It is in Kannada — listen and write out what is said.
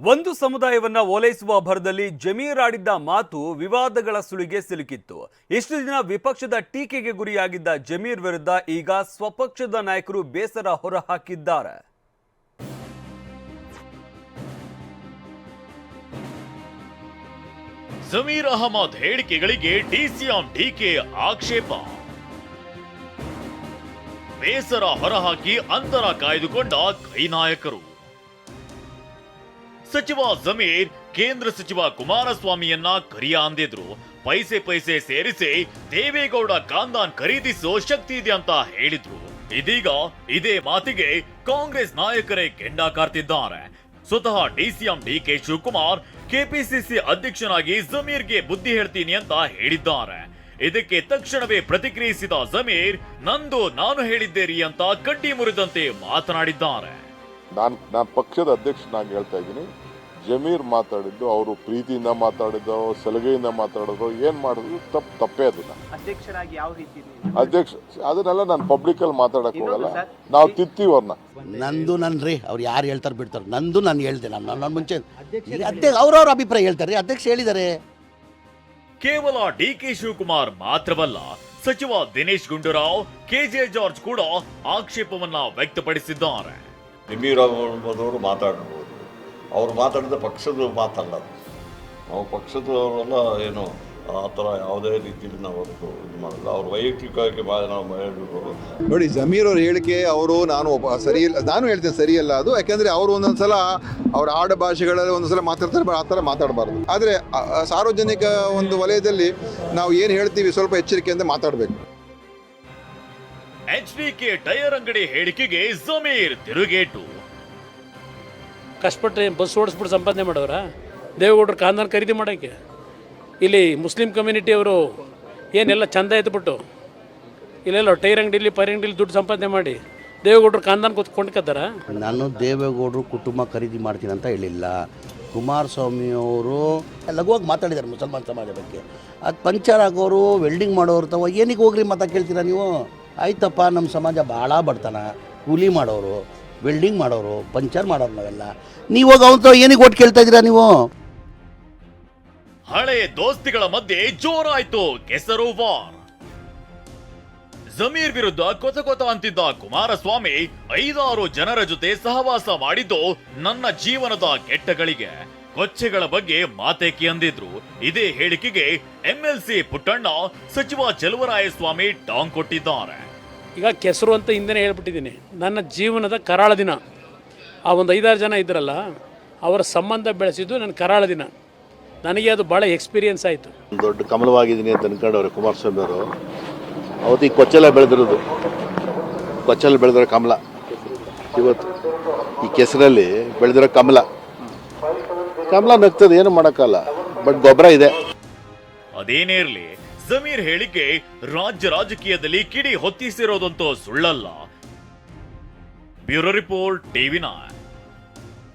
ಒಂದು ಸಮುದಾಯವನ್ನ ಓಲೈಸುವ ಭರದಲ್ಲಿ ಜಮೀರಾಡಿದ್ದ ಮಾತು ವಿವಾದಗಳ ಸುಳಿಗೆ ಸಿಲುಕಿತ್ತು. ಇಷ್ಟು ದಿನ ವಿಪಕ್ಷದ ಟೀಕೆಗೆ ಗುರಿಯಾಗಿದ್ದ ಜಮೀರ್ ವಿರುದ್ಧ ಈಗ ಸ್ವಪಕ್ಷದ ನಾಯಕರು ಬೇಸರ ಹೊರಹಾಕಿದ್ದಾರೆ. ಜಮೀರ್ ಅಹಮದ್ ಹೇಳಿಕೆಗಳಿಗೆ ಡಿಸಿಎಂ ಡಿಕೆ ಆಕ್ಷೇಪ. ಬೇಸರ ಹೊರಹಾಕಿ ಅಂತರ ಕಾಯ್ದುಕೊಂಡ ಕೈ ನಾಯಕರು. ಸಚಿವ ಜಮೀರ್, ಕೇಂದ್ರ ಸಚಿವ ಕುಮಾರಸ್ವಾಮಿಯನ್ನ ಕರಿಯ ಅಂದಿದ್ರು ಪೈಸೆ ಪೈಸೆ ಸೇರಿಸಿ ದೇವೇಗೌಡ ಕಾಂದಾನ್ ಖರೀದಿಸೋ ಶಕ್ತಿ ಇದೆ ಅಂತ ಹೇಳಿದ್ರು. ಇದೀಗ ಇದೇ ಮಾತಿಗೆ ಕಾಂಗ್ರೆಸ್ ನಾಯಕರೇ ಕೆಂಡ ಕಾರ್ತಿದ್ದಾರೆ. ಸ್ವತಃ DCM D K Shivakumar, KPCC ಅಧ್ಯಕ್ಷನಾಗಿ ಜಮೀರ್ಗೆ ಬುದ್ಧಿ ಹೇಳ್ತೀನಿ ಅಂತ ಹೇಳಿದ್ದಾರೆ. ಇದಕ್ಕೆ ತಕ್ಷಣವೇ ಪ್ರತಿಕ್ರಿಯಿಸಿದ ಜಮೀರ್, ನಂದು ನಾನು ಹೇಳಿದ್ದೇರಿ ಅಂತ ಕಡ್ಡಿ ಮುರಿದಂತೆ ಮಾತನಾಡಿದ್ದಾರೆ. ನಾನು ನಾನು ಪಕ್ಷದ ಅಧ್ಯಕ್ಷನಾಗಿ ಹೇಳ್ತಾ ಇದ್ದೀನಿ. ಜಮೀರ್ ಮಾತಾಡಿದ್ದು ಅವರು ಪ್ರೀತಿಯಿಂದ ಮಾತಾಡಿದ್ದು ಸಲಗೆಯಿಂದ ಮಾತಾಡಿದ್ರು ಏನು ಮಾಡಿದ್ರು ತಪ್ಪು ತಪ್ಪೇ ಅದನ್ನ ಅಧ್ಯಕ್ಷರಾಗಿ ಯಾವ ರೀತಿ ಅಧ್ಯಕ್ಷ ಅದನ್ನೆಲ್ಲ ನಾನು ಪಬ್ಲಿಕಲ್ಲಿ ಮಾತಾಡಕ್ಕೆ ಹೋಗಲ್ಲ. ನಾವು ತಿತ್ತೀವಿ ಅವ್ರನ್ನ ನಂದು ನನ್ ರೀ ಅವ್ರು ಯಾರು ಹೇಳ್ತಾರೆ ಬಿಡ್ತಾರೆ. ನಂದು ನಾನು ಹೇಳ್ದೆ ನಾನು ನನ್ನ ಮುಂಚೆ ಅಧ್ಯಕ್ಷ ಅವ್ರವ್ರ ಅಭಿಪ್ರಾಯ ಹೇಳ್ತಾರೆ. ರೀ ಅಧ್ಯಕ್ಷ ಹೇಳಿದ್ದಾರೆ. ಕೇವಲ ಡಿ ಕೆ ಶಿವಕುಮಾರ್ ಮಾತ್ರವಲ್ಲ ಸಚಿವ ದಿನೇಶ್ ಗುಂಡೂರಾವ್ ಕೆಜೆ ಜಾರ್ಜ್ ಕೂಡ ಆಕ್ಷೇಪವನ್ನ ವ್ಯಕ್ತಪಡಿಸಿದ್ದಾರೆ. ನಿಮೀರ್ ಅವರು ಮಾತಾಡ್ಬೋದು. ಅವ್ರು ಮಾತಾಡಿದ ಪಕ್ಷದ ಮಾತಲ್ಲ. ನಾವು ಪಕ್ಷದವರೆಲ್ಲ ಏನು, ಆ ಥರ ಯಾವುದೇ ರೀತಿಯಲ್ಲಿ ನಾವು ಇದು ಮಾಡಲ್ಲ. ಅವ್ರು ವೈಯಕ್ತಿಕವಾಗಿ ನಾವು ಹೇಳಬೇಕು ನೋಡಿ ಜಮೀರ್ ಅವ್ರ ಹೇಳಿಕೆ, ಅವರು ನಾನು ಒಬ್ಬ ಸರಿ ಇಲ್ಲ, ನಾನು ಹೇಳ್ತೇನೆ ಸರಿಯಲ್ಲ ಅದು. ಯಾಕೆಂದರೆ ಅವರು ಒಂದೊಂದ್ಸಲ ಅವ್ರ ಆಡ ಭಾಷೆಗಳಲ್ಲಿ ಒಂದೊಂದ್ಸಲ ಮಾತಾಡ್ತಾರೆ, ಆ ಥರ ಮಾತಾಡಬಾರ್ದು. ಆದರೆ ಸಾರ್ವಜನಿಕ ಒಂದು ವಲಯದಲ್ಲಿ ನಾವು ಏನು ಹೇಳ್ತೀವಿ, ಸ್ವಲ್ಪ ಎಚ್ಚರಿಕೆಯಿಂದ ಮಾತಾಡಬೇಕು. ಎಚ್ ಡಿ ಕೆ ಟೈರ್ ಅಂಗಡಿ ಹೇಳಿಕೆಗೆ ಜಮೀರ್ ತಿರುಗೇಟು. ಕಷ್ಟಪಟ್ಟು ಬಸ್ ಓಡಿಸ್ಬಿಟ್ಟು ಸಂಪಾದನೆ ಮಾಡೋರ? ದೇವೇಗೌಡರು ಕಾಂದಾನ ಖರೀದಿ ಮಾಡೋಕ್ಕೆ? ಇಲ್ಲಿ ಮುಸ್ಲಿಂ ಕಮ್ಯುನಿಟಿಯವರು ಏನೆಲ್ಲ ಚಂದ ಎತ್ಬಿಟ್ಟು? ಇಲ್ಲೆಲ್ಲ ಟೈರ್ ಅಂಗಡಿಲಿ ಪೈರ್ ಅಂಗಡಿಲಿ ದುಡ್ಡು ಸಂಪಾದನೆ ಮಾಡಿ ದೇವೇಗೌಡರು ಕಾಂದಾನ ಕೂತ್ ನಾನು ದೇವೇಗೌಡರು ಕುಟುಂಬ ಖರೀದಿ ಮಾಡ್ತೀನಿ ಅಂತ ಹೇಳಿಲ್ಲ. ಕುಮಾರಸ್ವಾಮಿ ಅವರು ಲಘುವಾಗಿ ಮಾತಾಡಿದ್ದಾರೆ ಮುಸಲ್ಮಾನ್ ಸಮಾಜ ಬಗ್ಗೆ. ಅದು ಪಂಚರ್ ಆಗೋರು ವೆಲ್ಡಿಂಗ್ ಮಾಡೋರು ತವ ಏನಿಗೆ ಹೋಗ್ರಿ ಮಾತಾ ಕೇಳ್ತೀರಾ ನೀವು? ಆಯ್ತಪ್ಪ ನಮ್ಮ ಸಮಾಜ ಭಾಳ ಬಡ್ತಾನ. ಕೂಲಿ ಮಾಡೋರು, ವೆಲ್ಡಿಂಗ್ ಮಾಡೋರು, ಪಂಚರ್ ಮಾಡೋರು ನಾವೆಲ್ಲ. ನೀವು ಹೋಗಿ ಅವನ ಏನಕ್ಕೆ ಓಟ್ ಕೇಳ್ತಾ ಇದ್ದೀರಾ ನೀವು? ಹಳೆ ದೋಸ್ತಿಗಳ ಮಧ್ಯೆ ಜೋರಾಯ್ತು ಕೆಸರು ವಾರ್. ಜಮೀರ್ ವಿರುದ್ಧ ಕೊತ ಕೊತ ಅಂತಿದ್ದ ಕುಮಾರಸ್ವಾಮಿ ಐದಾರು ಜನರ ಜೊತೆ ಸಹವಾಸ ಮಾಡಿದ್ದು ನನ್ನ ಜೀವನದ ಕೆಟ್ಟಗಳಿಗೆ. ಕೊಚ್ಚೆಗಳ ಬಗ್ಗೆ ಮಾತೇಕಿ ಅಂದಿದ್ರು ಇದೇ ಹೇಳಿಕೆಗೆ ಎಂಎಲ್ಸಿ ಪುಟ್ಟಣ್ಣ ಸಚಿವ ಚಲುವರಾಯಸ್ವಾಮಿ ಟಾಂಗ್ ಕೊಟ್ಟಿದ್ದಾರೆ. ಈಗ ಕೆಸರು ಅಂತ ಹಿಂದೆನೇ ಹೇಳ್ಬಿಟ್ಟಿದ್ದೀನಿ. ನನ್ನ ಜೀವನದ ಕರಾಳ ದಿನ. ಆ ಒಂದು ಐದಾರು ಜನ ಇದ್ರಲ್ಲ ಅವರ ಸಂಬಂಧ ಬೆಳೆಸಿದ್ದು ನನ್ನ ಕರಾಳ ದಿನ. ನನಗೆ ಅದು ಭಾಳ ಎಕ್ಸ್ಪೀರಿಯನ್ಸ್ ಆಯಿತು. ದೊಡ್ಡ ಕಮಲವಾಗಿದ್ದೀನಿ ಅಂತ ಅನ್ಕೊಂಡವ್ರೆ ಕುಮಾರಸ್ವಾಮಿ ಅವರು. ಅವತ್ತು ಈ ಕೊಚ್ಚಲ ಬೆಳೆದಿರೋದು. ಕೊಚ್ಚಲ ಬೆಳೆದಿರೋ ಕಮಲ. ಇವತ್ತು ಈ ಕೆಸರಲ್ಲಿ ಬೆಳೆದಿರೋ ಕಮಲ. ಕಮಲ ನಗ್ತದೆ ಏನು ಮಾಡೋಕ್ಕಲ್ಲ ಬಟ್ ಗೊಬ್ಬರ ಇದೆ. ಅದೇನೇ ಇರ್ಲಿ ಜಮೀರ್ ಹೇಳಿಕೆ ರಾಜ್ಯ ರಾಜಕೀಯದಲ್ಲಿ ಕಿಡಿ ಹೊತ್ತಿಸಿರೋದಂತೂ ಸುಳ್ಳಲ್ಲ. Bureau report TV nine